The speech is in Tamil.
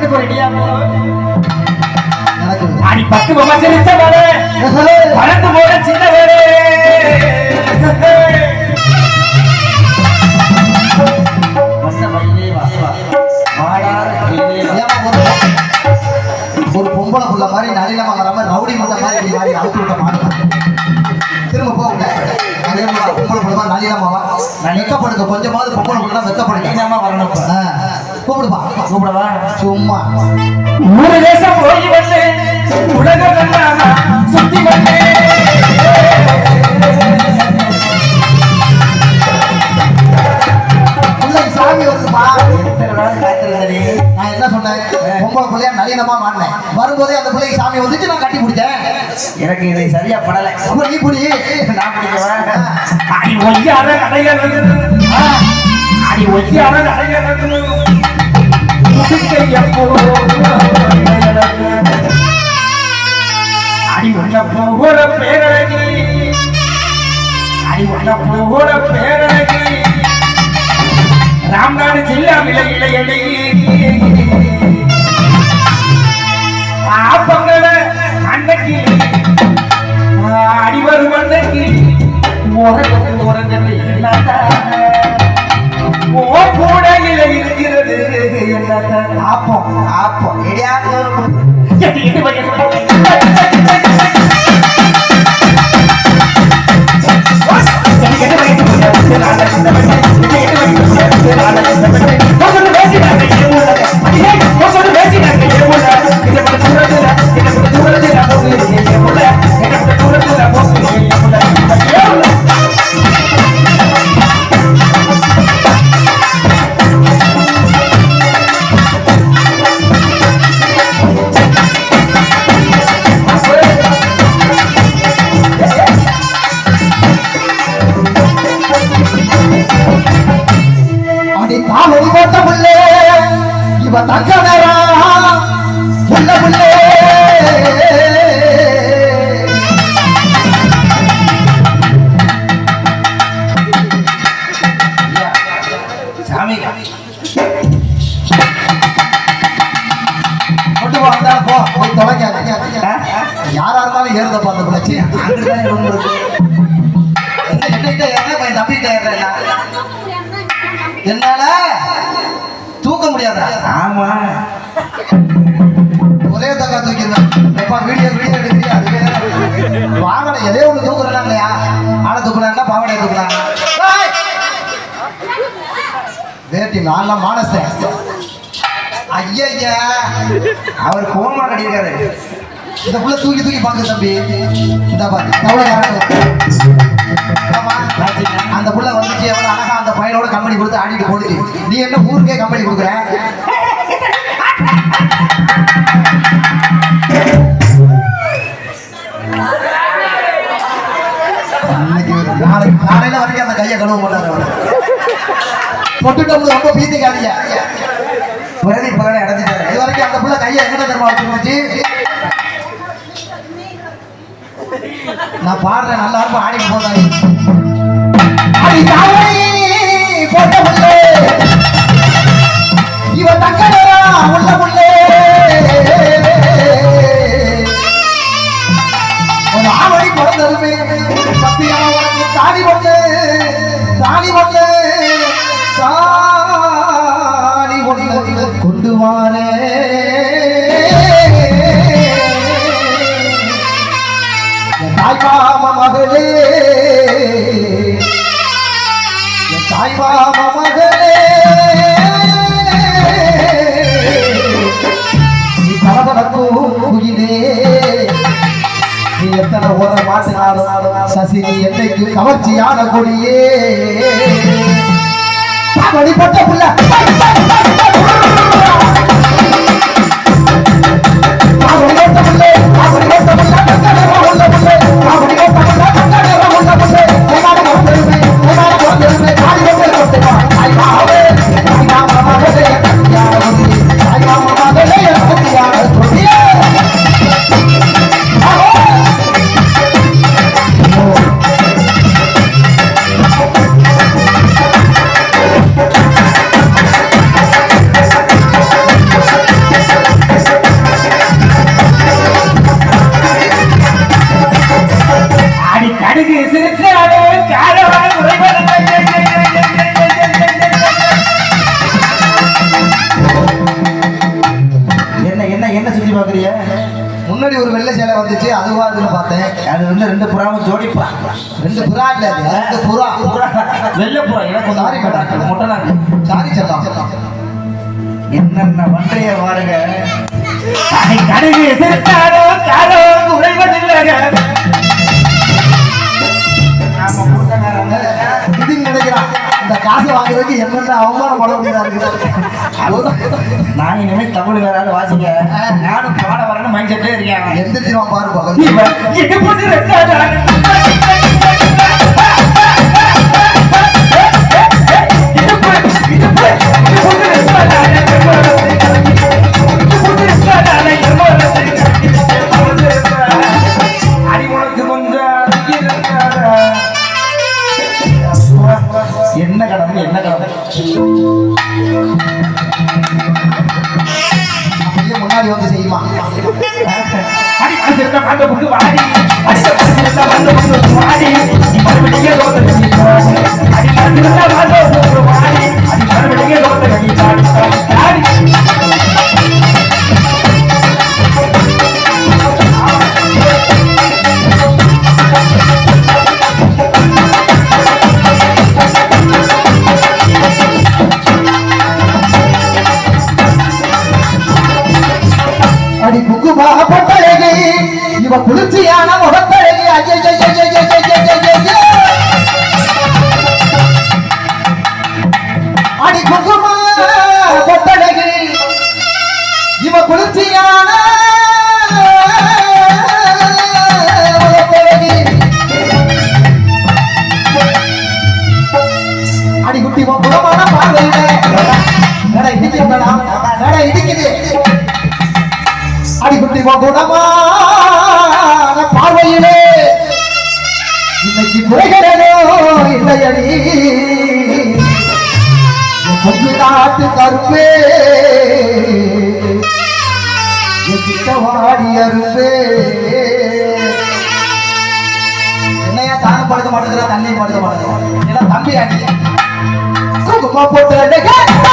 கண்ணுக்கு எனக்கு அடி பத்து பொம்மை சிரிச்ச. பறந்து சின்ன ஒரு பொம்பளை புள்ள மாதிரி நளினமா வர மாதிரி ரவுடி மாதிரி மாதிரி விட்ட மாட்டேன் திரும்ப போக உள்ள. அதே மாதிரி பொம்பளை புள்ள மாதிரி நளினமாவா வெக்கப்படுங்க கொஞ்சமாவது பொம்பளை புள்ள வெக்கப்படுங்க. வரணும். ஆ, கூப்பிடுப்பா கூப்பிடவா? சும்மா. ஊரு தேசம் போய் வந்து உலகம் சுத்தி வந்து. சாமி வருதுப்பா. நான் என்ன சொன்னேன்? பொம்பளை பிள்ளையா நளினமா மாட்டினேன் வரும்போதே அந்த பிள்ளைக்கு சாமி வந்துச்சு நான் கட்டி பிடிச்சேன் எனக்கு இது சரியா படல. அப்ப நீ புடி. நான் பிடிக்கவா? அடி எப்போ அடி உன்ன போகிற பேரழகி. அடி உன்ன போகிற பேரழகி. ராம்நாடு ஜில்லா விலை இலை தொலைக்காத. யாரா இருந்தாலும் ஏறுதப்பா அந்த பிள்ளைச்சி. அங்கதான் ரூம் இருக்கு என்கிட்ட ஏற என் என்னால? தூக்க முடியாதா? ஆமா. ஒரே தக்கா தூக்கிடுவேன் எப்பா வீடியோ வீடியோ எடுக்கிறீ அதுவே வாகனம் எதே ஒன்று தூக்குறேன்னா இல்லையா ஆளை தூக்குறாங்கன்னா பாவடையை தூக்குறாங்க! வேட்டி நான்லாம் மானசேன். ஐயா அவர் கோமா கட்டியிருக்காரு இந்த புள்ள தூக்கி தூக்கி பாக்கு தம்பி. இந்த பாரு. அந்த புள்ள வந்துச்சு எவ்வளவு அழகா அந்த பையனோட கம்பெனி கொடுத்து ஆடிட்டு போடுச்சு நீ என்ன ஊருக்கே கம்பெனி கொடுக்குற? இன்னைக்கு நாளைக்கு காலையில வரைக்கும் அந்த கையை கழுவ மாட்டாங்க அவரு. பொட்டுட்டோம்னு ரொம்ப பீத்திக்காதீங்க. பிறகு பகலை அடைஞ்சிட்டாரு. இது வரைக்கும் அந்த புள்ள கையை எங்கிட்ட தருமா வச்சுருந்துச்சு நான் பாடுறேன் நல்லா இருக்கும் ஆடிட்டு போதாங்க அடி தாவணி போட்ட புள்ளே இவ தக்கடரா உள்ள புள்ளே ஒரு ஆவணி பிறந்ததுமே சத்தியா உனக்கு தாலி பொண்ணு தாலி பொண்ணு தாலி பொண்ணு கொண்டு வாரே. தாய் மாமா மகளே எத்தனை ஓர மாட்டினாலும் சசி என்னைக்கு கவர்ச்சியான கொடியே. அடிப்பட்ட புள்ள. வெள்ளை சேலை வந்துச்சு அதுவா அதுன்னு பார்த்தேன். அது வந்து ரெண்டு புறாவும் ஜோடிப்பா ரெண்டு புறா இல்லை ரெண்டு புறா. வெள்ள வெள்ளை புறா. எனக்கு கொஞ்சம் ஆரி முட்டை தான் சாரி சொல்லலாம் என்னென்ன பண்றைய வாருங்க கடுகு எதிர்த்தாரோ காரோ குறைவதில்லை. நான் இனிமே தமிழ் வேறாலும் வாசிங்க நானும் பாட வரணும் மைண்ட் செட்டே இருக்கேன் எந்திரிச்சிருவான் பாரு அடி என்ன கடந்து என்ன கடந்து அப்படியே முன்னாடி வந்து செய்யுமா அடித்த சிறந்த பாட்டு வாடி அடித்த சிறந்த பாட்டு வாடி அடி குட்டி உன் குணமான பார்வையில நடை இடிக்குது நடை இடிக்குது. அடி குட்டி உன் குணமான பார்வையிலே. இன்னைக்கு குறைகிறதோ இல்லையடி. என் கொஞ்ச நாட்டு கருப்பே. வாடி அருப்பே. என்னையா தானும் படுத்த மாட்டேங்கிறா தண்ணியும் படுத்த மாட்டேங்கிற ஏன்னா தம்பி அடி குங்குமம் போட்டு